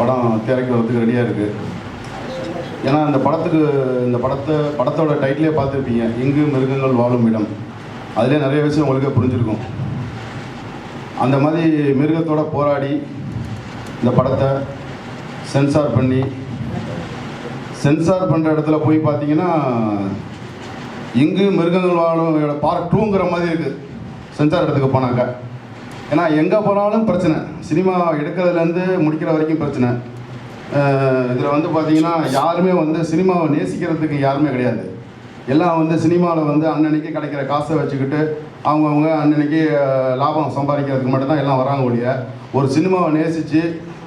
படம் திரைக்கு வரதுக்கு ரெடியாக இருக்குது ஏன்னா இந்த படத்துக்கு இந்த படத்தை படத்தோட டைட்டிலே பார்த்துருப்பீங்க. இங்கு மிருகங்கள் வாழும் இடம். அதிலே நிறைய விஷயம் உங்களுக்கே புரிஞ்சிருக்கும். அந்த மாதிரி மிருகத்தோட போராடி இந்த படத்தை சென்சார் பண்ணி சென்சார் பண்ணுற இடத்துல போய் பார்த்தீங்கன்னா இங்கு மிருகங்கள் வாழும் பார்ட் டூங்கிற மாதிரி இருக்குது சென்சார் இடத்துக்கு போனாக்க. ஏன்னா எங்கே போனாலும் பிரச்சனை. சினிமா எடுக்கிறதுலேருந்து முடிக்கிற வரைக்கும் பிரச்சனை. இதில் வந்து பார்த்தீங்கன்னா யாருமே வந்து சினிமாவை நேசிக்கிறதுக்கு யாருமே கிடையாது. எல்லாம் வந்து சினிமாவில் வந்து அன்னன்னைக்கு கிடைக்கிற காசை வச்சுக்கிட்டு அவங்கவுங்க அன்னன்னைக்கு லாபம் சம்பாதிக்கிறதுக்கு மட்டும்தான் எல்லாம் வராங்க ஒழிய ஒரு சினிமாவை நேசித்து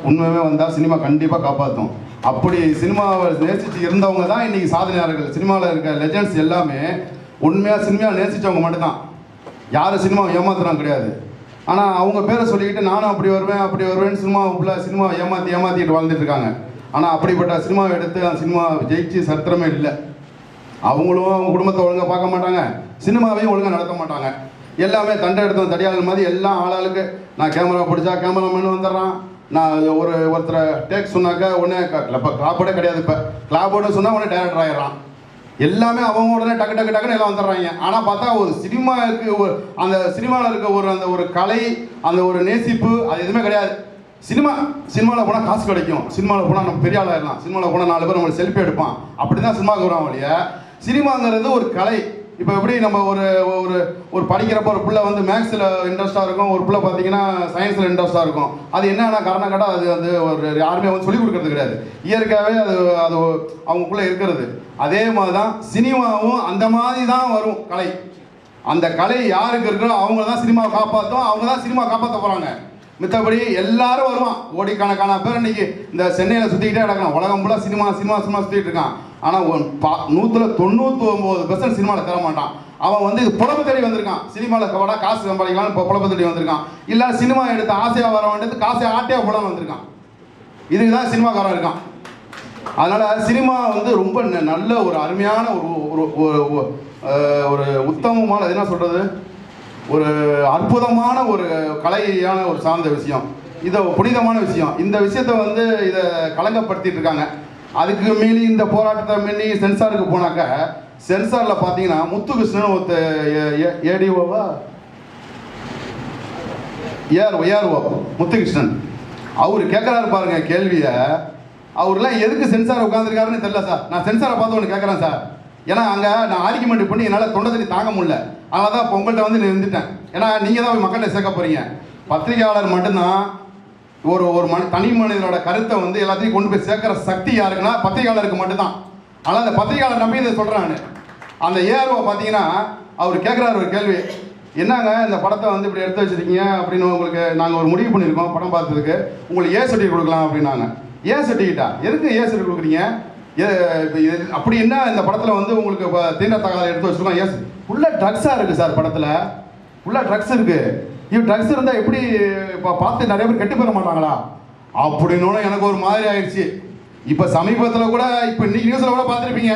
உண்மையுமே வந்தால் சினிமா கண்டிப்பாக காப்பாற்றும் அப்படி சினிமாவை நேசித்து இருந்தவங்க தான் இன்றைக்கி சாதனையாளர்கள். சினிமாவில் இருக்க லெஜண்ட்ஸ் எல்லாமே உண்மையாக சினிமாவை நேசித்தவங்க மட்டும்தான். யாரும் சினிமாவை ஏமாத்துறாங்க கிடையாது. ஆனால் அவங்க பேரை சொல்லிக்கிட்டு நானும் அப்படி வருவேன் அப்படி வருவேன் சினிமா சினிமாவுக்குள்ள சினிமாவை ஏமாற்றி ஏமாற்றிட்டு வாழ்ந்துட்டு இருக்காங்க ஆனால் அப்படிப்பட்ட சினிமாவை எடுத்து அந்த சினிமா ஜெயிச்சு சத்திரமே இல்லை. அவங்களும் அவங்க குடும்பத்தை ஒழுங்காக பார்க்க மாட்டாங்க. சினிமாவையும் ஒழுங்காக நடத்த மாட்டாங்க. எல்லாமே தண்டை எடுத்தோம் தடியாளர் மாதிரி எல்லாம் ஆளாளுக்கு நான் கேமரா பிடிச்சா கேமராமேன் வந்துடுறான். நான் ஒரு ஒருத்தரை டேக் சொன்னாக்கா உடனே இப்போ கிளாப்போட கிடையாது இப்போ கிளாப்போட சொன்னால் உடனே டேரக்டர் ஆகிடறான் எல்லாமே அவங்க உடனே டக்கு டக்கு டக்குன்னு எல்லாம் வந்துடுறாங்க. ஆனால் பார்த்தா ஒரு சினிமாவுக்கு ஒரு அந்த சினிமாவில் இருக்க ஒரு அந்த ஒரு கலை அந்த ஒரு நேசிப்பு அது எதுவுமே கிடையாது. சினிமா சினிமாவில் போனால் காசு கிடைக்கும். சினிமாவில் போனால் நம்ம பெரிய ஆளாயிடலாம் சினிமாவில் போனால் நாலு பேர் நம்மளுக்கு செல்ஃபி எடுப்பான். அப்படி தான் சினிமாவுக்கு வரோம் வழிய. சினிமாங்கிறது ஒரு கலை. இப்போ எப்படி நம்ம ஒரு ஒரு ஒரு படிக்கிறப்ப ஒரு பிள்ளை வந்து மேக்ஸில் இன்ட்ரெஸ்ட்டாக இருக்கும் ஒரு பிள்ளை பார்த்தீங்கன்னா சயின்ஸில் இன்ட்ரெஸ்ட்டாக இருக்கும். அது என்னென்ன காரணம் கேட்டால் அது வந்து ஒரு யாருமே வந்து சொல்லிக் கொடுக்கறது கிடையாது. இயற்கையாகவே அது அது அவங்களுக்குள்ளே இருக்கிறது. அதே மாதிரி தான் சினிமாவும் அந்த மாதிரி தான் வரும் கலை. அந்த கலை யாருக்கு இருக்கோ அவங்க தான் சினிமாவை காப்பாற்றும் அவங்க தான் சினிமா காப்பாற்ற போகிறாங்க மித்தபடி எல்லாரும் வருவான். கோடிக்கணக்கான பேர் இன்னைக்கு இந்த சென்னையில் சுற்றிக்கிட்டே கிடக்கலாம் உலகம் ஃபுல்லாக சினிமா சினிமா சினிமா சுற்றிட்டு இருக்கான். ஆனால் ஒன் பா நூற்றில் தொண்ணூற்றி ஒம்பது பெர்சன்ட் சினிமாவில் தர மாட்டான். அவன் வந்து புலம்பு தேடி வந்திருக்கான். சினிமாவில் கவடா காசு சம்பாதிக்கலாம்னு இப்போ புலப்பு தேடி வந்திருக்கான். இல்லை சினிமா எடுத்து ஆசையாக வர வேண்டியது காசை ஆட்டையாக புலம் வந்திருக்கான். இதுக்கு தான் சினிமாக்காரன் இருக்கான். அதனால் சினிமா வந்து ரொம்ப ந- நல்ல ஒரு அருமையான ஒரு ஒரு ஒரு- உத்தமமான என்ன சொல்கிறது ஒரு அற்புதமான ஒரு கலையான ஒரு சார்ந்த விஷயம். இதை புனிதமான விஷயம். இந்த விஷயத்தை வந்து இதை களங்கப்படுத்திட்டு இருக்காங்க. அதுக்கு மீறி இந்த போராட்டத்தை மீறி சென்சாருக்கு போனாக்க சென்சாரில் பார்த்தீங்கன்னா முத்துகிருஷ்ணன் ஒருத்த ஏடிஓவா? AR ARO Muthukrishnan. அவர் கேட்குறாரு பாருங்க கேள்வியை. அவர்லாம் எதுக்கு சென்சார் உட்காந்துருக்காருன்னு தெரியல சார். நான் சென்சாரை பார்த்து ஒன்று கேட்குறேன் சார். ஏன்னா அங்கே நான் ஆர்குமெண்ட் பண்ணி என்னால் தொண்டை தண்ணி தாங்க முடியல. அதனால தான் இப்போ உங்கள்கிட்ட வந்து நின்றுட்டேன். ஏன்னா நீங்கள் தான் மக்கள்கிட்ட சேர்க்க போகிறீங்க பத்திரிகையாளர் மட்டும்தான் ஒரு ஒரு மனு தனி மனிதனோட கருத்தை வந்து எல்லாத்தையும் கொண்டு போய் சேர்க்குற சக்தி யாருக்குன்னா பத்திரிகையாளருக்கு மட்டும்தான். ஆனால் அந்த பத்திரிகையாளர் நம்பி இதை சொல்கிறேன் நான். அந்த ஏஆர்ஓ பார்த்தீங்கன்னா அவர் கேட்குறாரு ஒரு கேள்வி. என்னங்க இந்த படத்தை வந்து இப்படி எடுத்து வச்சிருக்கீங்க அப்படின்னு உங்களுக்கு நாங்கள் ஒரு முடிவு பண்ணியிருக்கோம் படம் பார்த்ததுக்கு. உங்களுக்கு ஏ சர்டிஃபிகேட் கொடுக்கலாம் அப்படின்னாங்க. ஏ சர்டிஃபிகேட்டா எதுக்கு ஏ சர்டிஃபிகேட் கொடுக்குறீங்க? ஏ- இது- அப்படி என்ன இந்த படத்தில் வந்து உங்களுக்கு இப்போ தீண்ட தகவல் எடுத்து வச்சிருக்கோம்? எஸ் உள்ள ட்ரக்ஸாக இருக்குது சார் படத்தில். உள்ள ட்ரக்ஸ் இருக்குது இவன் ட்ரக்ஸ் இருந்தால் எப்படி இப்போ பார்த்து நிறைய பேர் கெட்டு போயிட மாட்டாங்களா? அப்படின்னு எனக்கு ஒரு மாதிரி ஆயிடுச்சு. இப்போ சமீபத்தில் கூட இப்போ இன்னைக்கு நியூஸில் கூட பார்த்துருப்பீங்க.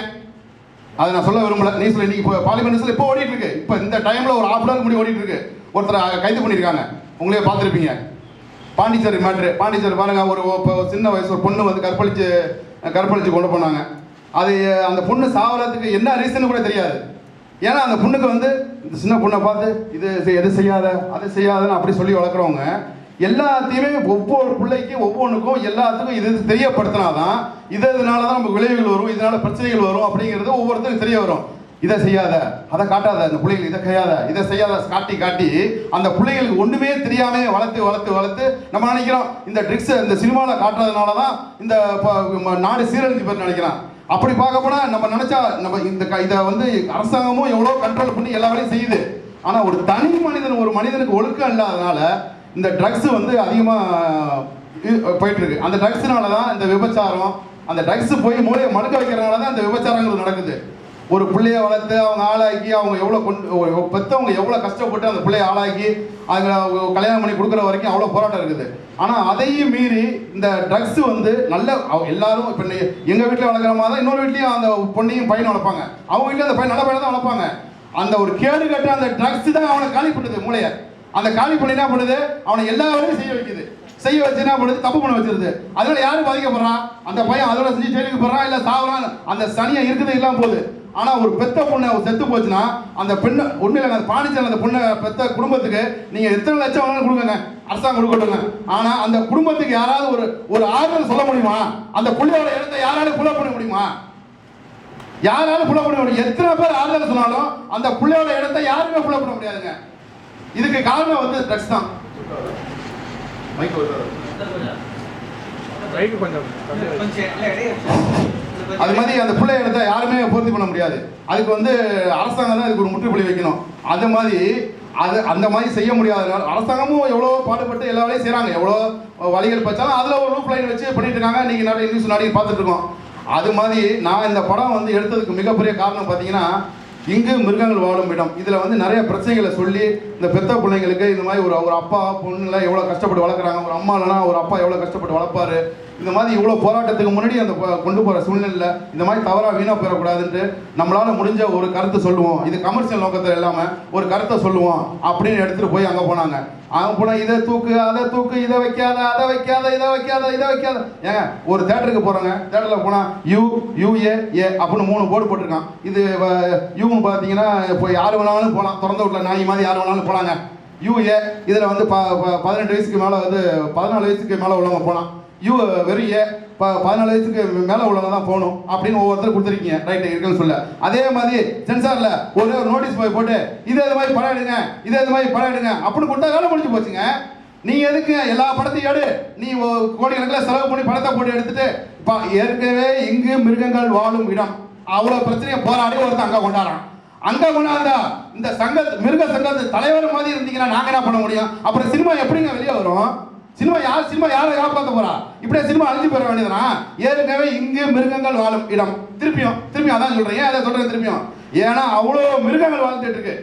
அதை நான் சொல்ல விரும்பல. நியூஸில் இன்னைக்கு இப்போ பார்லிமெண்ட் நியூஸில் இப்போ ஓடிட்டு இருக்கு இப்போ இந்த டைமில் ஒரு ஆஃப் அன் முடி ஓடிட்டு இருக்கு ஒருத்தர் கைது பண்ணியிருக்காங்க. உங்களே பார்த்துருப்பீங்க. பாண்டிச்சேரி மேட்ரு பாண்டிச்சேரி பாருங்க ஒரு இப்போ ஒரு சின்ன வயசு ஒரு பொண்ணு வந்து கற்பழிச்சு கற்பழிச்சு கொண்டு போனாங்க. அது அந்த பொண்ணு சாவறதுக்கு என்ன ரீசன் கூட தெரியாது. ஏன்னா அந்த பொண்ணுக்கு வந்து இந்த சின்ன பொண்ணை பார்த்து இது எது செய்யாத அதை செய்யாதன்னு அப்படி சொல்லி வளர்க்குறவங்க எல்லாத்தையுமே ஒவ்வொரு பிள்ளைக்கும் ஒவ்வொன்றுக்கும் எல்லாத்துக்கும் இது இது தெரியப்படுத்தினாதான் இது இதனால தான் நமக்கு விளைவுகள் வரும் இதனால பிரச்சனைகள் வரும் அப்படிங்கிறது ஒவ்வொருத்தரும் தெரிய வரும். இதை செய்யாத அதை காட்டாத அந்த பிள்ளைகள் இதை செய்யாத இதை செய்யாத காட்டி காட்டி அந்த பிள்ளைகளுக்கு ஒன்றுமே தெரியாமே வளர்த்து வளர்த்து வளர்த்து நம்ம நினைக்கிறோம் இந்த ட்ரிக்ஸ் இந்த சினிமாவில் காட்டுறதுனால தான் இந்த நாடு சீரழிஞ்சு பேர் நினைக்கிறான் அப்படி பார்க்க போனா நம்ம நினைச்சா நம்ம இந்த க- இதை வந்து அரசாங்கமும் எவ்வளோ கண்ட்ரோல் பண்ணி எல்லா வேலையும் செய்யுது. ஆனா ஒரு தனி மனிதன் ஒரு மனிதனுக்கு ஒழுக்கம் இல்லாதனால இந்த ட்ரக்ஸ் வந்து அதிகமாக போயிட்டு இருக்கு அந்த ட்ரக்ஸ்னால தான் இந்த விபச்சாரம் அந்த ட்ரக்ஸ் போய் மூளையை மடுக்க வைக்கிறதுனால தான் இந்த விபச்சாரங்கள் நடக்குது. ஒரு பிள்ளைய வளர்த்து அவங்க ஆளாக்கி அவங்க எவ்வளோ கொண்டு பெற்றவங்க எவ்வளோ கஷ்டப்பட்டு அந்த பிள்ளைய ஆளாக்கி அவங்க கல்யாணம் பண்ணி கொடுக்குற வரைக்கும் அவ்வளோ போராட்டம் இருக்குது. ஆனால் அதையும் மீறி இந்த ட்ரக்ஸ் வந்து நல்ல எல்லாரும் இப்போ எங்கள் வீட்டில் வளர்க்குற மாதிரி தான் இன்னொரு வீட்லேயும் அந்த பொண்ணையும் பையனை வளர்ப்பாங்க. அவங்க வீட்டில் அந்த பையன் நல்ல பையனை தான் வளர்ப்பாங்க. அந்த ஒரு கேடு கட்ட அந்த ட்ரக்ஸ் தான் அவனை காலி பண்ணுது மூளையை. அந்த காலி பண்ணி என்ன பண்ணுது? அவனை எல்லா வேலையும் செய்ய வைக்குது. செய்ய வச்சு என்ன பண்ணுது? தப்பு பண்ண வச்சிருது. அதனால யாரும் பாதிக்கப்படுறான் அந்த பையன் அதோட செஞ்சு ஜெயிலுக்கு போடுறான் இல்லை சாவுறான் அந்த சனியை இருக்குது இல்லாமல் போகுது. ஆனா ஒரு பெத்த பொண்ணு செத்து போச்சுன்னா அந்த பெண்ணு ஒண்ணு இல்லைங்க அந்த பாண்டிச்சேரி அந்த பொண்ணை பெத்த குடும்பத்துக்கு நீங்க எத்தனை லட்சம் வேணாலும் கொடுங்க அரசாங்கம் கொடுக்கட்டுங்க. ஆனா அந்த குடும்பத்துக்கு யாராவது ஒரு ஒரு ஆறுதல் சொல்ல முடியுமா? அந்த புள்ளையோட இடத்தை யாராலும் புள்ள பண்ண முடியுமா? யாராலும் புள்ள பண்ண முடியும். எத்தனை பேர் ஆறுதல் சொன்னாலும் அந்த புள்ளையோட இடத்தை யாருமே புள்ள பண்ண முடியாதுங்க. இதுக்கு காரணம் வந்து ட்ரக்ஸ் தான். மைக் கொஞ்சம். அது மாதிரி அந்த பிள்ளை எடுத்தா யாருமே பூர்த்தி பண்ண முடியாது. அதுக்கு வந்து அரசாங்கம் தான் இதுக்கு ஒரு முற்றுப்புள்ளி வைக்கணும். அது மாதிரி அது அந்த மாதிரி செய்ய முடியாதனால அரசாங்கமும் எவ்வளோ பாடுபட்டு எல்லா வேலையும் செய்கிறாங்க எவ்வளோ வழிகள் பச்சாலும் அதில் ஒரு ரூப் லைன் வச்சு பண்ணிட்டு இருக்காங்க. நீங்கள் நிறைய நியூஸ் நிறைய பார்த்துட்டு இருக்கோம். அது மாதிரி நான் இந்த படம் வந்து எடுத்ததுக்கு மிகப்பெரிய காரணம் பார்த்தீங்கன்னா இங்கு மிருகங்கள் வாழும் இடம். இதில் வந்து நிறைய பிரச்சனைகளை சொல்லி இந்த பெத்த பிள்ளைங்களுக்கு இந்த மாதிரி ஒரு ஒரு அப்பா பொண்ணுல எவ்வளோ கஷ்டப்பட்டு வளர்க்குறாங்க. ஒரு அம்மா இல்லைனா ஒரு அப்பா எவ்வளோ கஷ்டப்பட்டு வளர்ப்பாரு. இந்த மாதிரி இவ்வளோ போராட்டத்துக்கு முன்னாடி அந்த கொண்டு போகிற சூழ்நிலை இந்த மாதிரி தவறாக வீணாக போயிடக்கூடாதுன்ட்டு நம்மளால் முடிஞ்ச ஒரு கருத்தை சொல்லுவோம். இது கமர்ஷியல் நோக்கத்தில் இல்லாமல் ஒரு கருத்தை சொல்லுவோம் அப்படின்னு எடுத்துகிட்டு போய் அங்கே போனாங்க. அங்கே போனால் இதை தூக்கு அதை தூக்கு இதை வைக்காத அதை வைக்காத இதை வைக்காத இதை வைக்காத. ஏங்க ஒரு தேட்டருக்கு போகிறோங்க தேட்டரில் போனால் யூ யூஏ ஏ அப்படின்னு மூணு போர்டு போட்டிருக்கான். இது யூன்னு பார்த்தீங்கன்னா இப்போ யார் வேணாலும் போகலாம் திறந்த வீட்டில் நாய் மாதிரி யார் வேணாலும் போகலாங்க யூஏ இதில் வந்து ப ப- பதினெட்டு வயசுக்கு மேலே வந்து பதினாலு வயசுக்கு மேலே உள்ளவங்க போகலாம் யூ வெறும் ஏ ப பதினாலு வயசுக்கு மேலே உள்ளவங்க தான் போகணும் அப்படின்னு ஒவ்வொருத்தர் கொடுத்துருக்கீங்க. ரைட்டு இருக்குன்னு சொல்ல. அதே மாதிரி சென்சாரில் ஒரு ஒரு நோட்டீஸ் போய் போட்டு இதே இது மாதிரி படம் எடுங்க இதே இது மாதிரி படம் எடுங்க அப்படின்னு கொடுத்தா வேலை முடிஞ்சு போச்சுங்க. நீ எதுக்கு எல்லா படத்தையும் எடு? நீ கோடி கோடிக்கணக்கில் செலவு பண்ணி படத்தை போட்டு எடுத்துட்டு இப்போ ஏற்கனவே இங்கு மிருகங்கள் வாழும் இடம். அவ்வளோ பிரச்சனையை போராடி ஒருத்தர் அங்கே கொண்டாடுறான். அங்க கொண்டாந்தா இந்த சங்க மிருக சங்கத்து தலைவர் மாதிரி இருந்தீங்கன்னா நாங்க என்ன பண்ண முடியும்? அப்புறம் சினிமா எப்படிங்க வெளியே வரும்? சினிமா யார் சினிமா யாரை காப்பாற்ற போறா? இப்படியே சினிமா அழிஞ்சு போற வேண்டியதுனா ஏற்கனவே இங்கு மிருகங்கள் வாழும் இடம். திருப்பியும் திரும்பியும் அதான் சொல்றேன். ஏன் அதை சொல்றேன் திருப்பியும் ஏன்னா அவ்வளோ மிருகங்கள் வாழ்ந்துட்டு இருக்கு.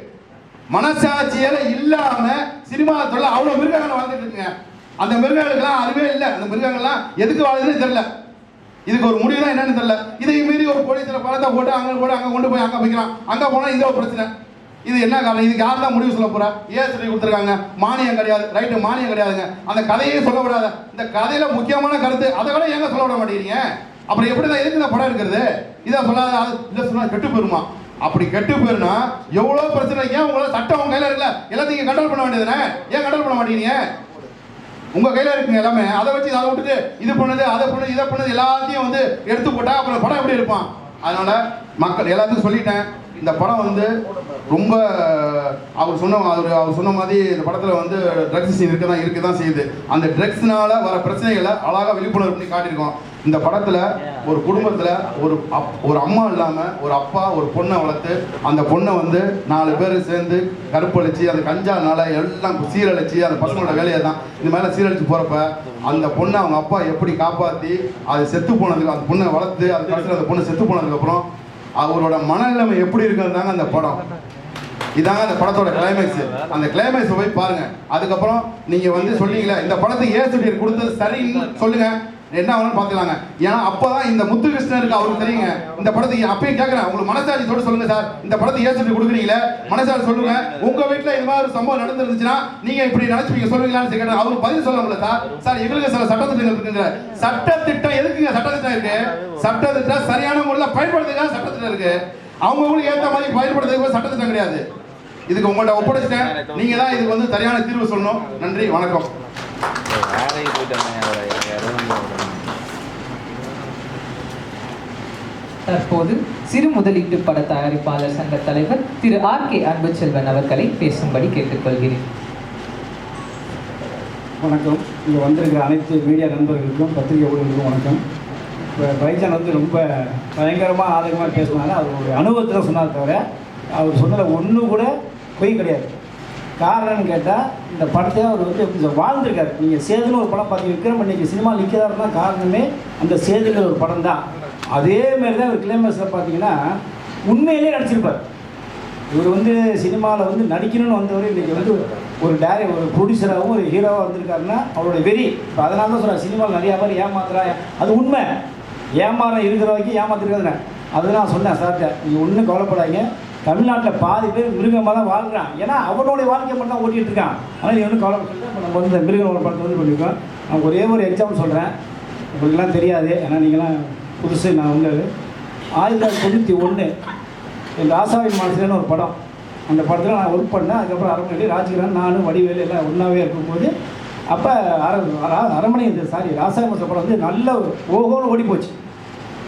மனசாட்சியில இல்லாம சினிமா தொழில் அவ்வளோ மிருகங்கள் வாழ்ந்துட்டு இருக்குங்க. அந்த மிருகங்களுக்கெல்லாம் அறிவே இல்லை. அந்த மிருகங்கள்லாம் எதுக்கு வாழுதுன்னு தெரியல. இதுக்கு ஒரு முடிவு தான் என்னன்னு தெரியல. இதை மீறி ஒரு போலீஸில் பழத்தை போட்டு அங்கே போட்டு அங்கே கொண்டு போய் அங்கே வைக்கிறான். அங்கே போனால் இந்த ஒரு பிரச்சனை. இது என்ன காரணம்? இதுக்கு யார் தான் முடிவு சொல்ல போறா? ஏன் சொல்லி கொடுத்துருக்காங்க. மானியம் கிடையாது. ரைட்டு மானியம் கிடையாதுங்க. அந்த கதையே சொல்ல விடாத இந்த கதையில முக்கியமான கருத்து அதை கூட ஏங்க சொல்ல விட மாட்டேங்கிறீங்க? அப்புறம் எப்படி தான் எதுக்கு இந்த படம் இருக்கிறது இதை சொல்லாத அது இதை சொன்னா கெட்டு போயிருமா? அப்படி கெட்டு போயிருனா எவ்வளோ பிரச்சனை? ஏன் உங்களால சட்டம் உங்க கையில இருக்குல்ல? எல்லாத்தையும் கண்ட்ரோல் பண்ண வேண்டியதுனே ஏன் கண்ட்ரோல் பண்ண மாட்டேங்கிறீங்க? உங்க கையில இருக்குங்க எல்லாமே. அதை வச்சு அதை விட்டுட்டு இது பண்ணுது அதை பண்ணுது இதை பண்ணுது எல்லாத்தையும் வந்து எடுத்து போட்டா அப்புறம் படம் எப்படி இருப்பான் அதனால மக்கள் எல்லாத்தையும் சொல்லிட்டேன். இந்த படம் வந்து ரொம்ப அவர் சொன்ன அவர் அவர் சொன்ன மாதிரி இந்த படத்தில் வந்து ட்ரக்ஸ் சீன் இருக்க தான் இருக்க தான் செய்யுது. அந்த ட்ரக்ஸ்னால வர பிரச்சனைகளை அழகாக விழிப்புணர்வு பண்ணி காட்டியிருக்கோம். இந்த படத்தில் ஒரு குடும்பத்தில் ஒரு அப் ஒரு அம்மா இல்லாமல் ஒரு அப்பா ஒரு பொண்ணை வளர்த்து அந்த பொண்ணை வந்து நாலு பேர் சேர்ந்து கருப்பழிச்சு அந்த கஞ்சானால எல்லாம் சீரழிச்சு அந்த பசங்களோட வேலையை தான் இந்த மாதிரிலாம் சீரழிச்சு போகிறப்ப அந்த பொண்ணை அவங்க அப்பா எப்படி காப்பாற்றி அது செத்து போனதுக்கு அந்த பொண்ணை வளர்த்து அது கடைசியில் அந்த பொண்ணு செத்து போனதுக்கப்புறம் அவரோட மனநிலைமை எப்படி இருக்குன்னு தாங்க அந்த படம். இதாங்க அந்த படத்தோட கிளைமேக்ஸ் அந்த கிளைமேக்ஸ் போய் பாருங்க. அதுக்கப்புறம் நீங்க வந்து சொன்னீங்களே இந்த படத்துக்கு ஏ சர்டிஃபிகேட் கொடுத்தது சரின்னு சொல்லுங்க. என்ன ஆகணும்னு பார்த்துக்கலாங்க. ஏன்னா அப்பதான் இந்த முத்துகிருஷ்ணருக்கு அவருக்கு தெரியுங்க. இந்த படத்துக்கு அப்பயும் கேட்குறேன் உங்களுக்கு மனசாட்சி சொல்ல சொல்லுங்க சார். இந்த படத்தை ஏசிட்டு கொடுக்குறீங்களே? மனசாட்சி சொல்லுங்க. உங்க வீட்டில் இது மாதிரி சம்பவம் நடந்துருந்துச்சுன்னா நீங்க இப்படி நினைச்சுப்பீங்க. சொல்லுவீங்களான்னு கேட்டேன். அவர் பதில் சொல்ல சார். சார் எங்களுக்கு சில சட்டத்திட்டங்கள் இருக்குங்க. சட்டத்திட்டம் எதுக்குங்க சட்டத்திட்டம் இருக்கு? சட்டத்திட்டம் சரியான முறையில் பயன்படுத்துக்காக சட்டத்திட்டம் இருக்கு? அவங்கவுங்களுக்கு ஏற்ற மாதிரி பயன்படுத்துறதுக்கு சட்டத்திட்டம் கிடையாது. இதுக்கு உங்கள்கிட்ட ஒப்படைச்சிட்டேன். நீங்க தான் இதுக்கு வந்து சரியான தீர்வு சொல்லணும். நன்றி. வணக்கம் வேலைக்கு போயிட்டு வந்தேன் அவரை இறந்து தற்போது சிறு முதலீட்டு பட தயாரிப்பாளர் சங்க தலைவர் திரு ஆர் கே அன்புச்செல்வன் அவர்களை பேசும்படி கேட்டுக்கொள்கிறேன். வணக்கம். இங்கே வந்திருக்கிற அனைத்து மீடியா நண்பர்களுக்கும் பத்திரிகை ஊழியர்களுக்கும் வணக்கம். இப்போ பைஜான் வந்து ரொம்ப பயங்கரமாக ஆதகமாக பேசினாங்க. அவர் ஒரு அனுபவத்தில் சொன்னார் தவிர அவர் சொன்னதில் ஒன்று கூட பொய் கிடையாது. காரணம்னு கேட்டால் இந்த படத்தை அவர் வந்து கொஞ்சம் சொல்ல- நீங்கள் சேதுன்னு ஒரு படம் பார்த்து விக்ரம் இன்னைக்கு சினிமா நிற்கிறாருன்னா காரணமே அந்த சேதுங்கிற ஒரு படம் தான் அதே மாதிரி தான் இவர் கிளைமேக்ஸில் பார்த்தீங்கன்னா உண்மையிலே நடிச்சிருப்பார். இவர் வந்து சினிமாவில் வந்து நடிக்கணும்னு வந்தவர் இன்றைக்கி வந்து ஒரு டேரி ஒரு ப்ரொடியூசராகவும் ஒரு ஹீரோவாக வந்திருக்காருன்னா அவரோட வெறி. இப்போ அதனால தான் சொல்கிறேன் சினிமாவில் நிறையா பேர் ஏமாத்துறா. அது உண்மை. ஏமாற இருக்கிற வரைக்கும் ஏமாத்திருக்காதுண்ணே அது நான் சொன்னேன் சார்கிட்ட நீங்கள் ஒன்றும் கவலைப்படாதீங்க. தமிழ்நாட்டில் பாதி பேர் மிருகமாக தான் வாழ்கிறான் ஏன்னா அவனுடைய வாழ்க்கை மட்டும் தான் ஓட்டிகிட்டு இருக்கான். ஆனால் நீ ஒன்றும் கவலைப்பட்டு இப்போ நம்ம வந்து மிருகம் படத்தை வந்து பண்ணியிருக்கோம். நான் ஒரே ஒரு எக்ஸாம்பிள் சொல்கிறேன் உங்களுக்குலாம் தெரியாது. ஏன்னா நீங்களாம் புதுசு நான் வந்தது. ஆயிரத்தி தொள்ளாயிரத்தி தொண்ணூற்றி ஒன்று எங்கள் ஆசாவின் மனசுலன்னு ஒரு படம். அந்த படத்தில் நான் ஒர்க் பண்ணேன். அதுக்கப்புறம் அரண்மனை ராஜகிரன் நானும் வடிவேல் எல்லாம் ஒன்றாவே இருக்கும்போது அப்போ அர அரமணி அரண்மனை இந்த சாரி ராசாயமத்த படம் வந்து நல்ல ஓகோன்னு ஓடி போச்சு.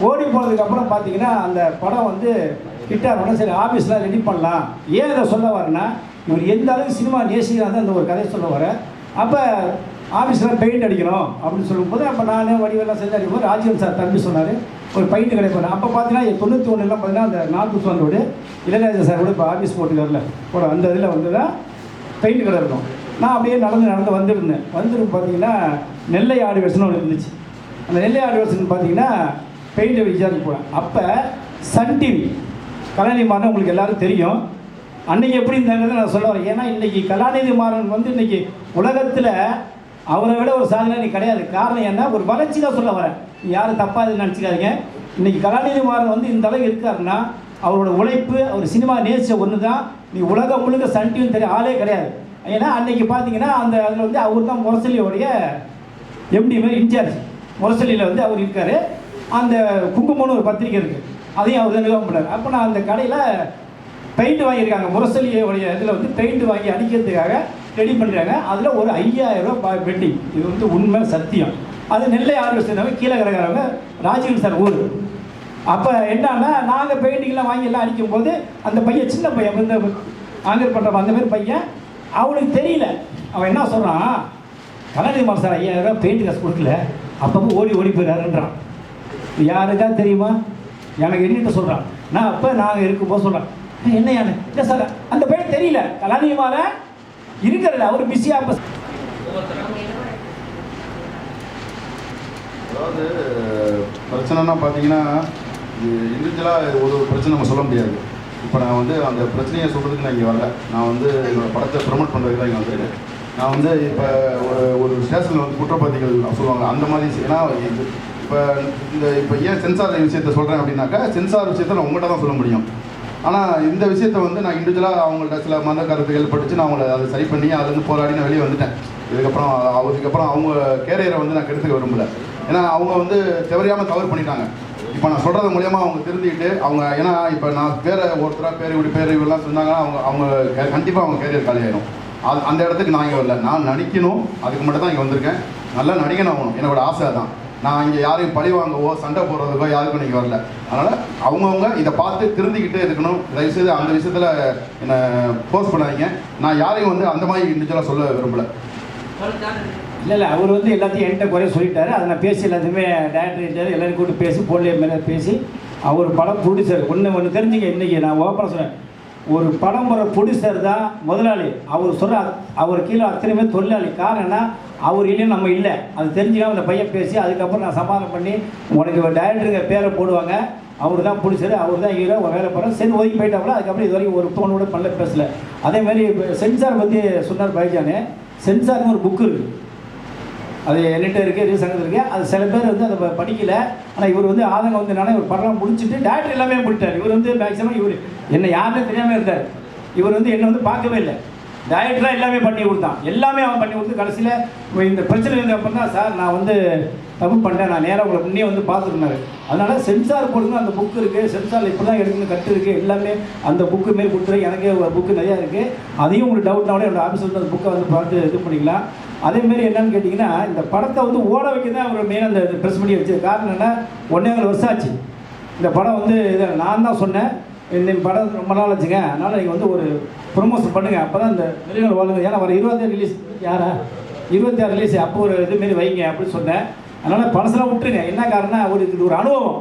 ஓடி போனதுக்கப்புறம் பார்த்தீங்கன்னா அந்த படம் வந்து கிட்ட வரணும் சரி ஆஃபீஸில் ரெடி பண்ணலாம். ஏன் இதை சொல்ல வரேன்னா இவர் எந்த அளவுக்கு சினிமா நேசிக்கிறாங்க அந்த ஒரு கதையை சொல்ல வரேன். அப்போ ஆஃபீஸில் பெயிண்ட் அடிக்கணும் அப்படின்னு சொல்லும்போது அப்போ நான் வடிவெல்லாம் செஞ்சு அடிக்கும்போது ராஜீவன் சார் தம்பி சொன்னார் ஒரு பெயிண்ட் கிடைப்பாரு அப்போ பார்த்தீங்கன்னா தொண்ணூற்றி ஒன்றுலாம் பார்த்தீங்கன்னா அந்த north Usman road Ilaiyaraaja sir கூட இப்போ ஆஃபீஸ் போட்டுக்காரில் கூட அந்த இதில் வந்து தான் பெயிண்ட் கடை இருக்கும். நான் அப்படியே நடந்து நடந்து வந்திருந்தேன். வந்துருக்கு பார்த்தீங்கன்னா நெல்லை ஆடிவேஷன் ஒன்று இருந்துச்சு. அந்த நெல்லை ஆடிவேஷன் பார்த்தீங்கன்னா பெயிண்ட் விசாரிக்க போனேன் அப்போ சன் டிவி கலாநிதி மாறன் உங்களுக்கு எல்லாரும் தெரியும். அன்னைக்கு எப்படி இருந்தாங்கிறத நான் சொல்ல வரேன். ஏன்னா இன்னைக்கு கலாநிதி மாறன் வந்து இன்னைக்கு உலகத்தில் அவரை விட ஒரு சாதனை நீ கிடையாது. காரணம் என்ன? ஒரு வளர்ச்சி தான் சொல்ல வரேன். நீ யாரும் தப்பாக இது நினச்சிக்காதீங்க. இன்னைக்கு கலாநிதி மாறன் வந்து இந்த அளவுக்கு இருக்காருன்னா அவரோட உழைப்பு அவர் சினிமா நேசிச்ச ஒன்று தான் நீ உலகம் முழுக்க சன் டிவி தெரிய ஆளே கிடையாது. ஏன்னா அன்னைக்கு பார்த்தீங்கன்னா அந்த அதில் வந்து அவர் தான் முரசொலியோடைய எம்டி மாதிரி இன்சார்ஜ் முரசொலியில் வந்து அவர் இருக்கார். அந்த குங்குமம்னு ஒரு பத்திரிக்கை இருக்குது அதையும் அவர் தான் நிர்வாகம் பண்ணார் அப்போ நான் அந்த கடையில் பெயிண்ட் வாங்கியிருக்காங்க. முரசொலியோடைய இதில் வந்து பெயிண்ட் வாங்கி அடிக்கிறதுக்காக ரெடி பண்ணுறாங்க அதில் ஒரு ஐயாயிரம் ரூபாய் பெட்டிங் இது வந்து உண்மை சத்தியம். அது நெல்லை ஆறு கீழே கிடக்கிறவங்க ராஜீவ் சார் ஊர். அப்போ என்னன்னா நாங்கள் பெயிண்டிங்லாம் வாங்கி எல்லாம் அடிக்கும்போது அந்த பையன் சின்ன பையன் இந்த ஆங்கர் பண்ணுற அந்த மாதிரி பையன் அவனுக்கு தெரியல. அவன் என்ன சொல்கிறான் கலாநிதி சார் ஐயாயிரம் ரூபா பெயிண்ட் காசு கொடுக்கல. அப்பப்போ ஓடி ஓடி போயிடாருன்றான் யாருக்கா தெரியுமா? எனக்கு என்னிட்ட சொல்கிறான் நான் அப்போ நாங்கள் இருக்கும்போது சொல்கிறேன் என்ன யானை இல்லை சார் அந்த பையன் தெரியல. கலாநிதி மாற அவர் பிஸியாக அதாவது பிரச்சனைனா பார்த்தீங்கன்னா இண்டிவிஜுவலாக ஒரு ஒரு பிரச்சனை நம்ம சொல்ல முடியாது. இப்போ நான் வந்து அந்த பிரச்சனையை சொல்கிறதுக்கு நான் இங்கே வரல. நான் வந்து என்னோட படத்தை ப்ரமோட் பண்ணுறதுக்கு தான் இங்கே வந்திருக்கேன். நான் வந்து இப்போ ஒரு ஒரு ஸ்டேஷனில் வந்து குற்றப்பாதிகள் சொல்லுவாங்க. அந்த மாதிரி ஏன்னா இது இப்போ இந்த இப்போ ஏன் சென்சார் விஷயத்தை சொல்கிறேன் அப்படின்னாக்கா சென்சார் விஷயத்தை நான் உங்கள்கிட்ட தான் சொல்ல முடியும். ஆனால் இந்த விஷயத்தை வந்து நான் இண்டிவிஜுவலாக அவங்கள்ட்ட சில மத கருத்துகள் படித்து நான் அவங்கள அதை சரி பண்ணி அதுலேருந்து போராடி நான் வெளியே வந்துட்டேன். இதுக்கப்புறம் அதுக்கப்புறம் அவங்க கேரியரை வந்து நான் கெடுத்துக்க விரும்பல. ஏன்னா அவங்க வந்து தவறியாமல் கவர் பண்ணிட்டாங்க. இப்போ நான் சொல்கிறது மூலயமா அவங்க திருந்திக்கிட்டு அவங்க ஏன்னா இப்போ நான் பேரை ஒருத்தராக பேர் இப்படி பேர் இவெல்லாம் சொன்னாங்கன்னா அவங்க அவங்க கண்டிப்பாக அவங்க கேரியர் காலியாயிடும் அது அந்த இடத்துக்கு நான் இங்கே வரல. நான் நடிக்கணும். அதுக்கு மட்டும் தான் இங்கே வந்திருக்கேன். நல்லா நடிக்கணும் ஆகணும் என்னோட ஆசை தான் நான் இங்கே யாரையும் பழி வாங்கவோ சண்டை போடுறதுக்கோ யாருக்கும் இன்னைக்கு வரல. அதனால் அவங்கவுங்க இதை பார்த்து திருந்திக்கிட்டே இருக்கணும். தயவுசெய்து அந்த விஷயத்தில் என்னை போஸ்ட் பண்ணாதீங்க. நான் யாரையும் வந்து அந்த மாதிரி இண்டிவிஜுவலாக சொல்ல விரும்பலை. இல்லை இல்லை அவர் வந்து எல்லாத்தையும் என்கிட்ட குறைய சொல்லிட்டாரு. அதை நான் பேசி எல்லாத்தையுமே டேரக்டர் இருந்தார் எல்லாரும் கூப்பிட்டு பேசி போலியோ மேலே பேசி அவர் படம் ப்ரொடியூசர் ஒன்று ஒன்று தெரிஞ்சுங்க இன்றைக்கி நான் ஓப்பனாக சொன்னேன். ஒரு படம் வர ப்ரொடியூசர் தான் முதலாளி. அவர் சொல்கிற அவர் கீழே அத்தனை பேர் தொழிலாளி காரணம்னா அவர் இல்லைன்னு நம்ம இல்லை. அது தெரிஞ்சுக்காம அந்த பையன் பேசி அதுக்கப்புறம் நான் சமாதானம் பண்ணி உனக்கு டேரக்டருங்க பேரை போடுவாங்க. அவர் தான் பிடிச்சாரு அவர் தான் ஹீரோ வேலை போகிறோம் சரி ஒதுக்கி போயிட்டாப்புல அதுக்கப்புறம் இது வரைக்கும் ஒரு ஃபோன் கூட பண்ணல பேசல. அதே மாதிரி சென்சார் பற்றி சொன்னார் பைஜானு சென்சார்னு ஒரு புக்கு இருக்குது அது என்கிட்ட இருக்குது ரீ சங்கத்தில் இருக்குது அது சில பேர் வந்து அதை படிக்கலை. ஆனால் இவர் வந்து ஆதங்கம் வந்து என்னன்னா இவர் படம் முடிச்சுட்டு டேரக்டர் எல்லாமே முடிட்டார் இவர் வந்து மேக்ஸிமம் இவர் என்ன யாருமே தெரியாமல் இருந்தார். இவர் வந்து என்னை வந்து பார்க்கவே இல்லை. டைரக்டராக எல்லாமே பண்ணி கொடுத்தான். எல்லாமே அவன் பண்ணி கொடுத்து கடைசியில் இந்த பிரச்சனை இருந்த அப்புறம் தான் சார் நான் வந்து தப்பு பண்ணிட்டேன் நான் நேராக உங்களை முன்னே வந்து பார்த்துருந்தாரு. அதனால் சென்சார் போடுங்க அந்த புக்கு இருக்குது சென்சாரில் இப்போ தான் எடுக்கணும் கட்டு இருக்குது எல்லாமே அந்த புக்கு மாரி கொடுத்துரு. எனக்கே ஒரு புக்கு நிறையா இருக்குது அதையும் உங்களுக்கு டவுட்னாலே என்னோடய என்னோட ஆஃபீஸ் வந்து அந்த புக்கை வந்து பார்த்து இது பண்ணிக்கலாம். அதேமாரி என்னன்னு கேட்டிங்கன்னா இந்த படத்தை வந்து ஓட வைக்க தான் அவர் மெயின் அந்த ப்ரெஸ் பண்ணி வச்சது காரணம் என்ன ஒன்றே வருஷம் ஆச்சு. இந்த படம் வந்து இதை நான் தான் சொன்னேன். இந்த படம் ரொம்ப நாள் ஆச்சுங்க. அதனால் நீங்கள் வந்து ஒரு ப்ரொமோஷன் பண்ணுங்கள் அப்போ தான் இந்த வெளிநாடு வாழ்ந்து ஏன்னா வர இருபத்தாறு ரிலீஸ் யாரா? இருபத்தாறு ரிலீஸ் அப்போ ஒரு இதுமாரி வைங்க அப்படின்னு சொன்னேன். அதனால் பழசெல்லாம் விட்டுருங்க. என்ன காரணம் அவர் இது ஒரு அனுபவம்.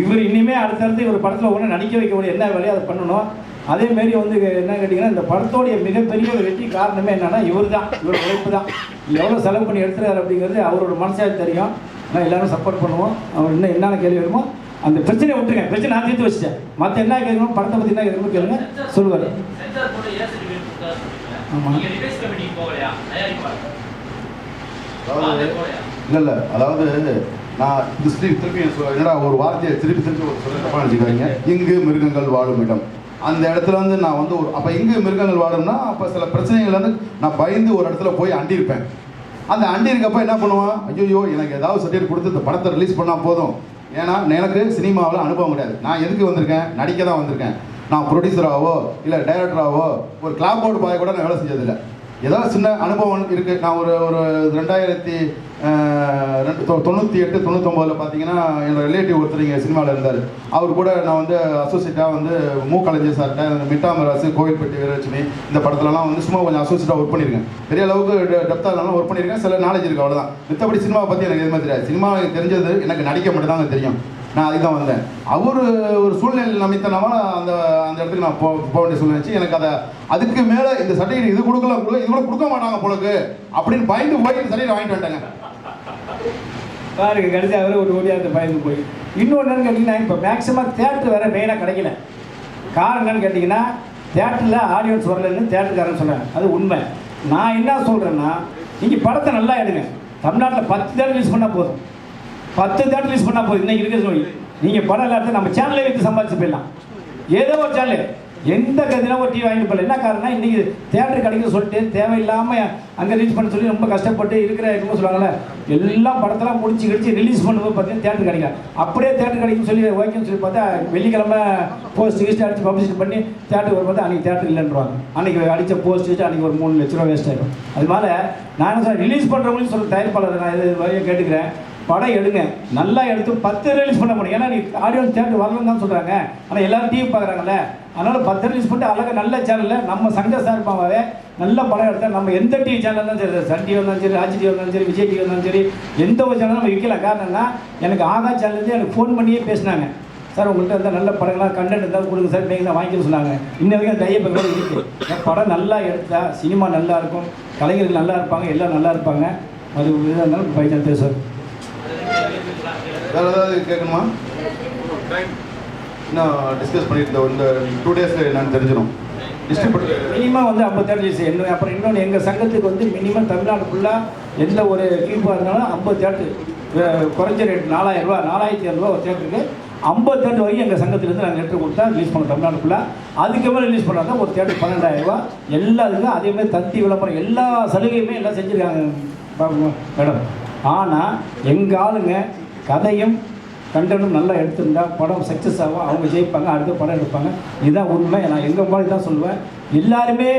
இவர் இனிமே அடுத்தடுத்து இவர் படத்தில் ஒன்று நடிக்க வைக்க முடியும். என்ன வேலையோ அதை பண்ணணும். அதேமாரி வந்து என்ன கேட்டிங்கன்னா இந்த படத்தோடைய மிகப்பெரிய ஒரு வெற்றி காரணமே என்னென்னா இவர் தான் இவர் உழைப்பு தான் எவ்வளோ செலவு பண்ணி எடுத்துறாரு அப்படிங்கிறது அவரோட மனசாக தெரியும். ஆனால் எல்லோரும் சப்போர்ட் பண்ணுவோம். அவர் இன்னும் என்னென்ன கேள்வி வருமோ அந்த பிரச்சனையை விட்டுருங்க. பிரச்சனை நான் தீர்த்து வச்சிட்டேன். மற்ற என்ன கேட்கணும் படத்தை பற்றி என்ன கேட்கணும் கேளுங்க. சொல்லுவார். அதாவது இல்லை இல்லை. அதாவது நான் திருப்பி திருப்பி என்னடா ஒரு வார்த்தையை திருப்பி திருப்பி ஒரு சொல்லப்பா தப்பா இங்கு மிருகங்கள் வாழும் இடம். அந்த இடத்துல வந்து நான் வந்து ஒரு அப்போ இங்கு மிருகங்கள் வாழும்னா அப்போ சில பிரச்சனைகள் வந்து நான் பயந்து ஒரு இடத்துல போய் அண்டியிருப்பேன் அந்த அண்டி இருக்கப்ப என்ன பண்ணுவான்? ஐயோ எனக்கு ஏதாவது சர்டிஃபிகேட் கொடுத்து இந்த படத்தை ரிலீஸ் பண்ணால் போதும். ஏன்னா எனக்கு சினிமாவில் அனுபவம் கிடையாது. நான் எதுக்கு வந்திருக்கேன்? நடிக்க தான் வந்திருக்கேன். நான் ப்ரொடியூசராகவோ இல்லை டைரக்டராகவோ ஒரு கிளாப் போர்டு பாய் கூட நான் வேலை செஞ்சதில்லை. ஏதாவது சின்ன அனுபவம் இருக்குது நான் ஒரு ஒரு ரெண்டாயிரத்தி ரெண்டு தொண்ணூற்றி எட்டு தொண்ணூத்தொம்பதில் பார்த்தீங்கன்னா என்னோடய ரிலேட்டிவ் ஒருத்தர் இங்கே சினிமாவில் இருந்தார். அவர் கூட நான் வந்து அசோசியேட்டாக வந்து மூ. கலைஞர் சார்கிட்ட மிட்டாமராசு கோவில்பட்டி வீரலட்சுமி இந்த படத்துலலாம் வந்து சும்மா கொஞ்சம் அசோசியேட்டாக ஒர்க் பண்ணியிருக்கேன் பெரிய அளவுக்கு டெப்த்தாக இருந்தாலும் ஒர்க் பண்ணியிருக்கேன் சில நாலேஜ் இருக்குது அவ்வளோதான் மித்தபடி சினிமாவை பற்றி எனக்கு எதுவுமே தெரியாது. சினிமா எனக்கு தெரிஞ்சது எனக்கு நடிக்க மட்டும்தான் தெரியும். நான் அதுக்கு தான் வந்தேன். அவர் ஒரு சூழ்நிலை நிமித்தனமா அந்த அந்த இடத்துக்கு நான் போக போக வேண்டிய சூழ்நிலை எனக்கு அதை அதுக்கு மேலே இந்த சர்டிஃபிகேட் இது கொடுக்கல கொடுக்க இது கூட கொடுக்க மாட்டாங்க போலக்கு அப்படின்னு பயந்து போய் இந்த சர்டிஃபிகேட் வாங்கிட்டு வந்துட்டேங்க. பாருங்க கடைசி அவரே ஒரு ஓடியாந்து பயந்து போய். இன்னொன்று என்னன்னு கேட்டிங்கன்னா இப்போ மேக்ஸிமம் தேட்டர் வேறு மெயினாக கிடைக்கல. காரணம் என்னன்னு கேட்டிங்கன்னா தேட்டரில் ஆடியன்ஸ் வரலன்னு தேட்டருக்காரன் சொல்கிறாங்க அது உண்மை. நான் என்ன சொல்கிறேன்னா நீங்கள் படத்தை நல்லா எடுங்க. தமிழ்நாட்டில் பத்து தேட்டர் ரிலீஸ் பண்ணால் போதும். பத்து தேட்டர் ரிலீஸ் பண்ணால் போதும். இன்னைக்கு இருக்கிற சொல்லி நீங்கள் படம் எல்லாத்தையும் நம்ம சேனலே வைத்து சம்பாதிச்சு போயிடலாம். ஏதோ ஒரு சேனல் எந்த கதினா ஒரு டிவி வாங்கிட்டு போகல என்ன காரணம் இன்றைக்கி தேட்டர் கிடைக்குன்னு சொல்லிட்டு தேவையில்லாமல் அங்கே ரிலீஸ் பண்ண சொல்லி ரொம்ப கஷ்டப்பட்டு இருக்கிற என்னமோ சொல்லுவாங்கல்ல எல்லா படத்தெல்லாம் முடிச்சு கிடச்சி ரிலீஸ் பண்ணும்போது பார்த்தீங்கன்னா தேட்டர் கிடைக்காது. அப்படியே தேட்டர் கிடைக்கும் சொல்லி ஓகேன்னு சொல்லி பார்த்தா வெள்ளிக்கிழமை போஸ்ட் கிஸ்ட் அடித்து பப்ளிஷ் பண்ணி தேட்டருக்கு வரும்போது பார்த்தா அன்றைக்கி தேட்டர் இல்லைன்றாங்க. அன்றைக்கி அடித்த போஸ்ட் வச்சு அன்றைக்கி ஒரு மூணு லட்ச ரூபா வேஸ்ட் ஆகிடும் அதனால நான் என்ன சொல்றேன் ரிலீஸ் பண்ணுறவங்களையும் சொல்ல தயாரிப்பாளர் நான் இது கேட்டுக்கிறேன். படம் எடுங்க. நல்லா எடுத்து பத்து ரிலீஸ் பண்ண முடியும். ஏன்னா நீ ஆடியோ தேட்டர் வரலன்னு தான் சொல்கிறாங்க ஆனால் எல்லாரும் டிவி பார்க்குறாங்கல்ல. அதனால் பத்து ரிலீஸ் பண்ணிட்டு அழகாக நல்ல சேனலில் நம்ம சங்க சார்பாகவே நல்ல படம் எடுத்தால் நம்ம எந்த டிவி சேனல் தான் சரி சன் டிவி வந்தாலும் சரி ராஜ் டிவி வந்தாலும் சரி விஜய் டிவி வந்தாலும் சரி எந்த ஒரு சேனலும் நம்ம விற்கலாம் காரணம்னா எனக்கு ஆகா சேனல்லேருந்து எனக்கு ஃபோன் பண்ணியே பேசினாங்க. சார் உங்கள்கிட்ட இருந்தால் நல்ல படங்கள்லாம் கண்டென்ட் இருந்தால் கொடுங்க சார் நீங்கள் தான் வாங்கிக்க சொன்னாங்க. இன்ன வரைக்கும் தைய பெருமாள் இருக்குது படம் நல்லா எடுத்தா சினிமா நல்லா இருக்கும் கலைஞர்கள் நல்லா இருப்பாங்க எல்லாம் நல்லா இருப்பாங்க. அது இதாக இருந்தாலும் பைசா பேசுவார் வேறு ஏதாவது கேட்கணுமா? இன்னும் டிஸ்கஸ் பண்ணியிருந்தோம் இந்த டூ டேஸில் என்னன்னு தெரிஞ்சிடும். மினிமம் வந்து ஐம்பத்தேழு தேட்டர் இன்னும் அப்புறம் இன்னொன்று எங்கள் சங்கத்துக்கு வந்து மினிமம் தமிழ்நாடு ஃபுல்லாக எந்த ஒரு கீப்பாக இருந்தாலும் ஐம்பது தேட்டர் குறைஞ்ச ரேட் நாலாயிரம் ரூபா நாலாயிரத்தி இரநூறுவா ஒரு தேட்டருக்கு ஐம்பது தேட்டர் வரைக்கும் எங்கள் சங்கத்திலேருந்து நாங்கள் லெட்டர் கொடுத்தா ரிலீஸ் பண்ணோம் தமிழ்நாடு ஃபுல்லாக அதுக்கு மேலே ரிலீஸ் பண்ணாங்க ஒரு தேட்டர் பன்னெண்டாயிரம் ரூபா எல்லாத்துக்கும் அதே மாதிரி தந்தி விளம்பரம் எல்லா சலுகையுமே எல்லாம் செஞ்சுருக்காங்க. மேடம். ஆனால் எங்கள் ஆளுங்க கதையும் கண்டனும் நல்லா எடுத்திருந்தா படம் சக்ஸஸ் ஆகும் அவங்க ஜெயிப்பாங்க அடுத்த படம் எடுப்பாங்க. இதுதான் உண்மை. நான் எங்கள் மாதிரி தான் சொல்லுவேன். எல்லாருமே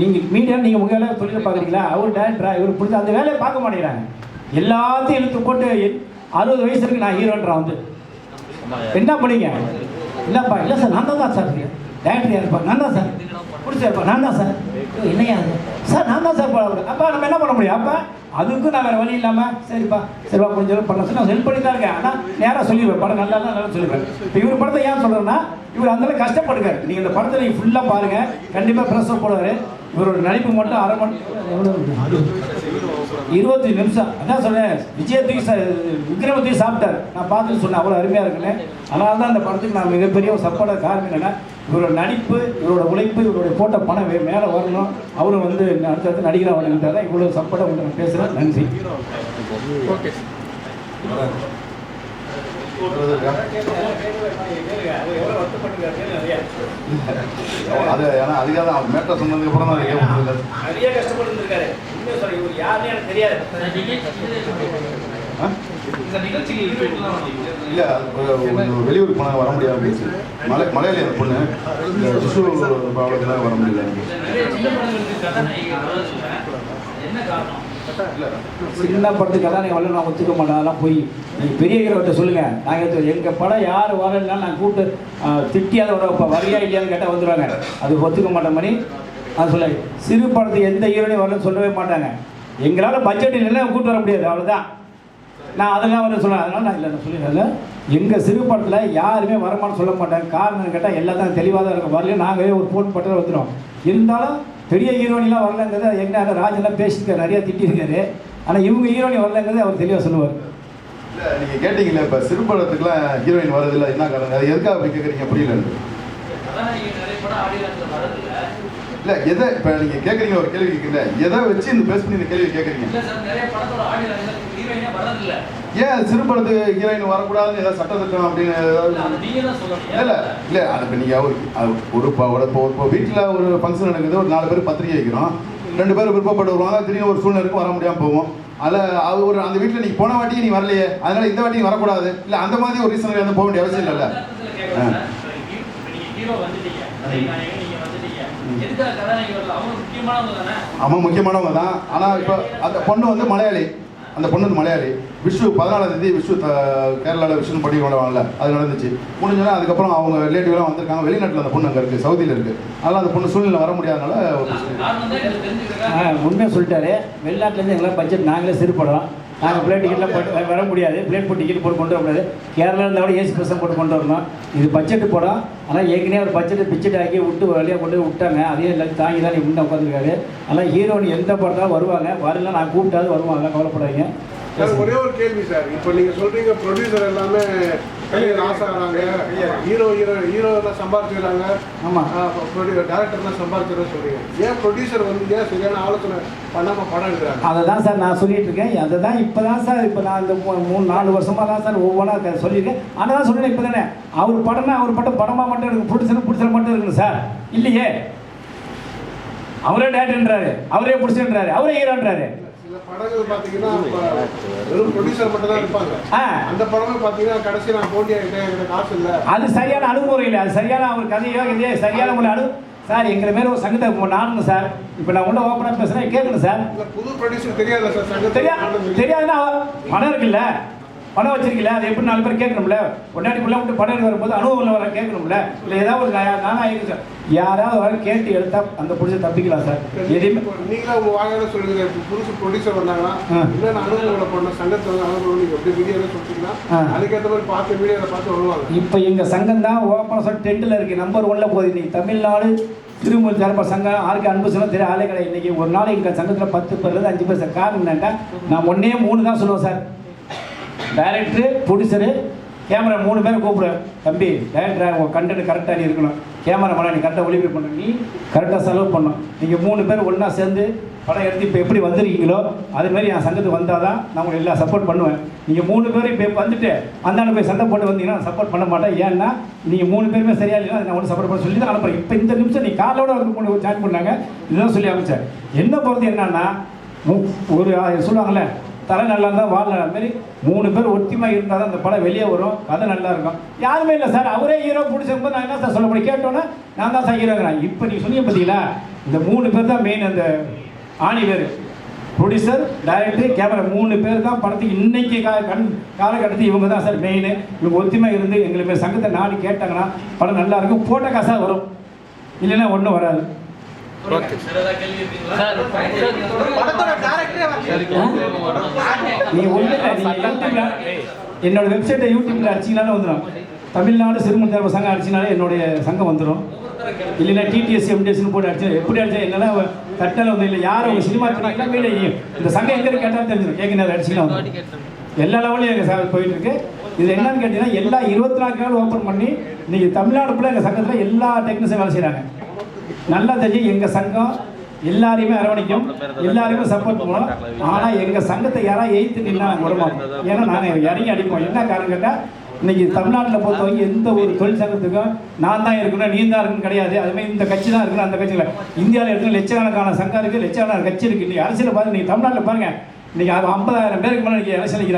நீங்கள் மீடியா நீங்கள் உங்கள் வேலை தொழிலை பார்க்குறீங்களா? அவர் டேரக்டரா இவர் பிடிச்ச அந்த வேலையை பார்க்க மாட்டேங்கிறாங்க. எல்லாத்தையும் இழுத்து போட்டு அறுபது வயசு இருக்கு நான் ஹீரோன்றான் வந்து. என்ன பண்ணீங்க? இல்லைப்பா இல்லை சார் நான் தான் சார் டேரக்டர் யாருப்பா நான் தான் சார். பிடிச்சிருப்பா நான் தான் சார். என்னையா சார் நான் தான் சார் போட அப்பா நம்ம என்ன பண்ண முடியும்? அப்பா அதுக்கும் நான் வேறு வழி இல்லாமல் சரிப்பா சரிப்பா கொஞ்சம் பண்ண சொல்லி நான் ஹெல்ப் பண்ணி தான் இருக்கேன். ஆனால் நேராக சொல்லிடுவேன். படம் நல்லா தான் நல்லா சொல்லிடுவேன். இப்போ இவர் படத்தை ஏன் சொல்கிறேன்னா இவர் அந்தளவுக்கு கஷ்டப்படுங்க நீங்கள் இந்த படத்தை நீங்கள் ஃபுல்லாக பாருங்கள் கண்டிப்பாக ப்ரெஷர் போடுவார். இவரோட நடிப்பு மட்டும் அரை மணி இருபத்தி நிமிஷம். அதான் சொன்னேன். விஜயத்துக்கு விக்ரமத்தையும் சாப்பிட்டார். நான் பார்த்துட்டு சொன்னேன். அவ்வளோ அருமையாக இருக்குன்னு. அதனால தான் அந்த படத்துக்கு நான் மிகப்பெரிய சப்போர்ட்டாக காரணம் என்னென்னா இவரோட நடிப்பு இவரோட உழைப்பு இவருடைய போட்ட பணம் மேலே வரணும். அவரும் வந்து அடுத்தடுத்து நடிகராக தான் இவ்வளோ சப்போர்ட்டாக உங்களை நான் பேசுகிறேன் நன்றி. அது ஏன்னா அதுக்காக தான் மேட்டர் சொன்னதுக்கு அப்புறம் தான் கேட்க நிறைய கஷ்டப்பட்டு இவர் யாருன்னு எனக்கு தெரியாது. இல்லை வெளியூருக்கு போனால் வர முடியாது போச்சு மலை மலையாளி அந்த பொண்ணு இந்த சிசு வர முடியல சின்ன படத்துக்கு எல்லாம் நீங்கள் வரல நான் ஒத்துக்க மாட்டேன் அதெல்லாம் போய் நீங்கள் பெரிய ஹீரோட்ட சொல்லுங்கள் நாங்கள் எங்கள் படம் யார் வரலன்னா நான் கூப்பிட்டு ஆ, திட்டியாத வர இப்போ வரியா இல்லையான்னு கேட்டால் வந்துடுவாங்க அது ஒத்துக்க மாட்டேன் மணி. அது சொல்ல சிறு படத்துக்கு எந்த ஹீரோனையும் வரலன்னு சொல்லவே மாட்டாங்க. எங்களால் பட்ஜெட் இல்லைன்னா கூப்பிட்டு வர முடியாது. அவ்வளோதான் நான் அதெல்லாம் வர சொல்ல அதனால நான் இல்லை நான் சொல்லிடுறேன் எங்கள் சிறு படத்தில் யாருமே வரமான்னு சொல்ல மாட்டாங்க. காரணம் கேட்டால் எல்லாம் தான் தெளிவாக தான் இருக்கும். வரல நாங்களே ஒரு ஃபோன் பட்டம் வந்துடும் இருந்தாலும் பெரிய ஹீரோனிலாம் வரலங்கிறது என்ன ராஜெல்லாம் பேசியிருக்காரு நிறையா திட்டிருக்காரு ஆனால் இவங்க ஹீரோனி வரலங்கிறது அவர் தெளிவாக சொல்லுவார். இல்லை நீங்கள் கேட்டீங்களே இப்போ சிறுபடத்துக்குலாம் ஹீரோயின் வரதில்லை. என்ன காரணம்? அது எதுக்காக அப்படி கேட்குறீங்க புரியல. இல்லை எதை இப்போ நீங்கள் கேட்குறீங்க ஒரு கேள்வி கேட்குறீங்க எதை வச்சு இந்த பேஸ் பண்ணி இந்த கேள்வி கேட்குறீங்க ஏன் சிறுபடத்து ஹீரோயின் வரக்கூடாதுன்னு ஏதாவது சட்ட திட்டம் அப்படின்னு இல்லை இல்லை அது இப்போ நீங்கள் ஒரு அது ஒரு இப்போ வீட்டில் ஒரு ஃபங்க்ஷன் நடக்குது ஒரு நாலு பேர் பத்திரிக்கை வைக்கிறோம். ரெண்டு பேரும் விருப்பப்பட்டு வருவாங்க திடீர்னு ஒரு சூழ்நிலைக்கு வர முடியாமல் போவோம் அதில் அது ஒரு அந்த வீட்டில் நீ போன வாட்டி நீ வரலையே அதனால இந்த வாட்டி வரக்கூடாது. இல்லை அந்த மாதிரி ஒரு ரீசன் வந்து போக வேண்டிய அவசியம் இல்லைல்ல அவன் முக்கியமானவங்க தான். ஆனால் இப்போ அந்த பொண்ணு வந்து மலையாளி. அந்த பொண்ணு வந்து மலையாளி. விஷு பதினாலாம் தேதி விஷு கேரளாவில் விஷுன்னு படி கொண்டாடல அது நடந்துச்சு. முடிஞ்சோன்னா அதுக்கப்புறம் அவங்க ரிலேட்டிவ்லாம் வந்திருக்காங்க. வெளிநாட்டில் அந்த பொண்ணு அங்கே இருக்குது சவுதியில் இருக்குது அதனால் அந்த பொண்ணு சூழ்நிலை வர முடியாதனால ஒரு பிரச்சனை. காரணம் தான் எனக்கு ஆ, தெரிஞ்சுக்கிறேன் உண்மையை சொல்லிட்டாரு. வெளிநாட்டிலேருந்து எங்களாம் பட்ஜெட் நாங்களே சிறு படம் நாங்கள் பிளேட் டிக்கெட்லாம் போட்டு வர முடியாது. பிளேட் போட்டு டிக்கெட் போட்டு கொண்டு வர முடியாது. கேரளா இருந்தால் கூட ஏசி பஸ்ஸை போட்டு கொண்டு வரணும். இது பட்ஜெட் படம் ஆனால் ஏற்கனவே ஒரு பட்ஜெட் பிச்செட் ஆக்கி விட்டு வழியாக கொண்டு போய் விட்டாங்க. அதே எல்லாத்தையும் தாங்கி தான் முன்னே உட்காந்துருக்காரு ஆனால் ஹீரோயின் எந்த படத்தாலும் வருவாங்க? வரல நான் கூப்பிட்டாலும் வருவாங்க. கவலைப்படாதீங்க. சார் ஒரே ஒரு கேள்வி சார். இப்போ நீங்க சொல்றீங்க ப்ரொடியூசர் எல்லாமே லாஸ் ஆகுறாங்க ஹீரோ ஹீரோ ஹீரோ எல்லாம் சம்பாதிச்சுக்கிறாங்க ஆமாம் டேரக்டர்லாம் சம்பாதிச்சுறேன்னு சொல்றீங்க. ஏன் ப்ரொடியூசர் வந்து ஏன் சரியான ஆலோசனை பண்ணாம படம் எடுக்கிறாங்க? அதை தான் சார் நான் சொல்லிட்டு இருக்கேன். அதை தான் இப்போ தான் சார் இப்போ நான் இந்த மூணு நாலு வருஷமாக தான் சார் ஒவ்வொன்றா சொல்லியிருக்கேன். ஆனால் தான் சொல்லிட்டேன் இப்போ தானே அவர் படம்னா அவர் படம் படமாக மட்டும் இருக்கு பிடிச்சது பிடிச்சது மட்டும் இருக்குங்க சார். இல்லையே. அவரே டேரக்டர்ன்றாரு அவரே பிடிச்சின்றாரு அவரே ஹீரோன்றாரு படங்கள் பார்த்தீங்கன்னா வெறும் ப்ரொடியூசர் மட்டும் தான் இருப்பாங்க அந்த படமே பார்த்தீங்கன்னா கடைசி நான் போட்டி ஆகிட்டேன் எனக்கு காசு இல்லை. அது சரியான அணுகுமுறை இல்லை. அது சரியான அவர் கதையோ இதே சரியான முறை அணு சார் எங்களை மாரி ஒரு சங்கத்தை நானுங்க சார்? இப்போ நான் உள்ள ஓப்பனாக பேசுகிறேன் கேட்கணும் சார். புது ப்ரொடியூசர் தெரியாதா சார்? சங்கத்தில் தெரியா தெரியாதுன்னா பணம் இருக்குல்ல? பணம் வச்சிருக்கல அது எப்படி நாலு பேர் கேட்கணும்ல? ஒன்னாடி பிள்ளை விட்டு படம் எடுக்க வரும்போது அனுபவம் வர கேட்கணும்ல? இல்லை ஏதாவது ஒரு நா- நானா இருக்கு சார். யாராவது வர கேட்டு எடுத்தா அந்த பிடிச்ச தப்பிக்கலாம் சார். எதையுமே நீங்களே உங்க வாயால சொல்லுங்க. புதுசு ப்ரொடியூசர் வந்தாங்கன்னா. என்னென்ன அனுபவங்களை பண்ண சங்கத்தில் வந்து அனுபவம் நீங்க எப்படி வீடியோல சொல்லிட்டீங்கன்னா. அதுக்கேற்ற மாதிரி பார்த்து வீடியோவில் பார்த்து வருவாங்க. இப்போ எங்கள் சங்கம் தான் ஓப்பனாக சொல்லி டென்ட்டில் இருக்கு. நம்பர் ஒன்ல போகுது இன்னைக்கு. தமிழ்நாடு திருமூல் தரப்ப சங்கம் ஆருக்கு அன்பு சொல்ல தெரிய ஆளே கிடையாது இன்னைக்கு ஒரு நாளைக்கு எங்கள் சங்கத்தில் பத்து பேர் அஞ்சு பேர் சார். காரணம் என்னன்னா நான் ஒன்னே மூணு தான் சொல்லுவேன் சார். டைரக்டரு ப்ரொடியூசரு கேமரா மூணு பேரை கூப்பிடுவேன் தம்பி டைரக்டர் உங்கள் கண்டென்ட் கரெக்டாக நீ இருக்கணும். கேமரா மேலே நீ கரெக்டாக ஒளிபரப்பு பண்ணணும் நீ கரெக்டாக செலவு பண்ணணும் நீங்கள் மூணு பேர் ஒன்றா சேர்ந்து படம் எடுத்து இப்போ எப்படி வந்திருக்கீங்களோ அதுமாரி என் சங்கத்துக்கு வந்தால் தான் நான் உங்களுக்கு எல்லாம் சப்போர்ட் பண்ணுவேன். நீங்கள் மூணு பேரும் இப்போ வந்துட்டு அந்தாண்ட போய் சண்டை போட்டு வந்தீங்கன்னா நான் சப்போர்ட் பண்ண மாட்டேன். ஏன்னா நீங்கள் மூணு பேருமே சரியா இல்லைன்னா அதை நான் ஒன்று சப்போர்ட் பண்ண சொல்லி தான் அனுப்புறேன். இப்போ இந்த நிமிஷம் நீ காலோட வந்து கொண்டு ஜாயின் பண்ணாங்க. இதுதான் சொல்லி அமைச்சேன். என்ன பொறுத்து என்னன்னா மு- ஒரு சொல்லுவாங்களே தலை நல்லா இருந்தால் வால் நல்லா மாதிரி மூணு பேர் ஒத்திமா இருந்தால் தான் அந்த படம் வெளியே வரும். கதை நல்லா இருக்கும் யாருமே இல்லை சார். அவரே ஹீரோ பிடிச்சிருக்கும்போது நான் என்ன சார் சொல்ல முடியும்? கேட்டோன்னே நான் தான் சார் ஹீரோங்கிறேன் இப்போ நீங்கள் சொன்னீங்க பார்த்தீங்களா இந்த மூணு பேர் தான் மெயின் அந்த ஆணி பேர். ப்ரொடியூசர் டைரக்டர் கேமரா மூணு பேர் தான் படத்துக்கு இன்னைக்கு கா கண் காலகட்டத்தில் இவங்க தான் சார் மெயின் இவங்க ஒத்திமா இருந்து எங்களுக்கு சங்கத்தை நாடு கேட்டாங்கன்னா படம் நல்லா இருக்கும் போட்ட காசாக வரும். இல்லைன்னா ஒன்றும் வராது. ஓகே. ஒண்ணு என்னோட வெப்சைட்டை யூடியூப்ல அடிச்சீங்கனாலே வந்துடும் தமிழ்நாடு சிறுமன் தேர்வு சங்கம் அடிச்சினாலே என்னுடைய சங்கம் வந்துடும் இல்லைன்னா டிடிஎஸ் எம்டிஎஸ்னு போட்டு அடிச்சு எப்படி அடிச்சா என்னன்னா தட்டால வந்து இல்லை யாரும் உங்க சினிமா துறையில வீடு இந்த சங்கம் எங்க கேட்டாலும் தெரிஞ்சிடும் கேட்க வந்துடும் எல்லா லெவலையும் எங்கள் போயிட்டு இருக்கு. இது என்னன்னு கேட்டீங்கன்னா எல்லா இருபத்தி நாலு நாள் ஓப்பன் பண்ணி இன்னைக்கு தமிழ்நாடு ஃபுல்லாக எங்கள் சங்கத்தில் எல்லா டெக்னீஷியன் வேலை செய்கிறாங்க நல்லா எங்கள் சங்கம். எல்லாரையுமே அரவணைக்கும். எல்லாரையுமே சப்போர்ட் பண்ணுவோம். ஆனால் எங்கள் சங்கத்தை யாராவது எய்த்து நின்னா நாங்கள் ஏன்னா நாங்கள் இறங்கி அடிப்போம். என்ன காரணம் கேட்டால் இன்னைக்கு தமிழ்நாட்டில் பொறுத்த வரைக்கும் எந்த ஒரு தொழில் சங்கத்துக்கும் நான் தான் இருக்கணும் நீ தான் இருக்கணும் கிடையாது. அதுமாதிரி இந்த கட்சி தான் இருக்கணும் அந்த கட்சியில். இந்தியாவில் இருக்கணும் லட்சக்கணக்கான சங்கம் இருக்குது லட்சக்கணக்கான கட்சி இருக்குது இன்னைக்கு அரசியல் பாருங்க நீங்கள் தமிழ்நாட்டில் பாருங்க. இன்னைக்கு ஐம்பதாயிரம் பேருக்கு மேலே இன்னைக்கு அரசியல்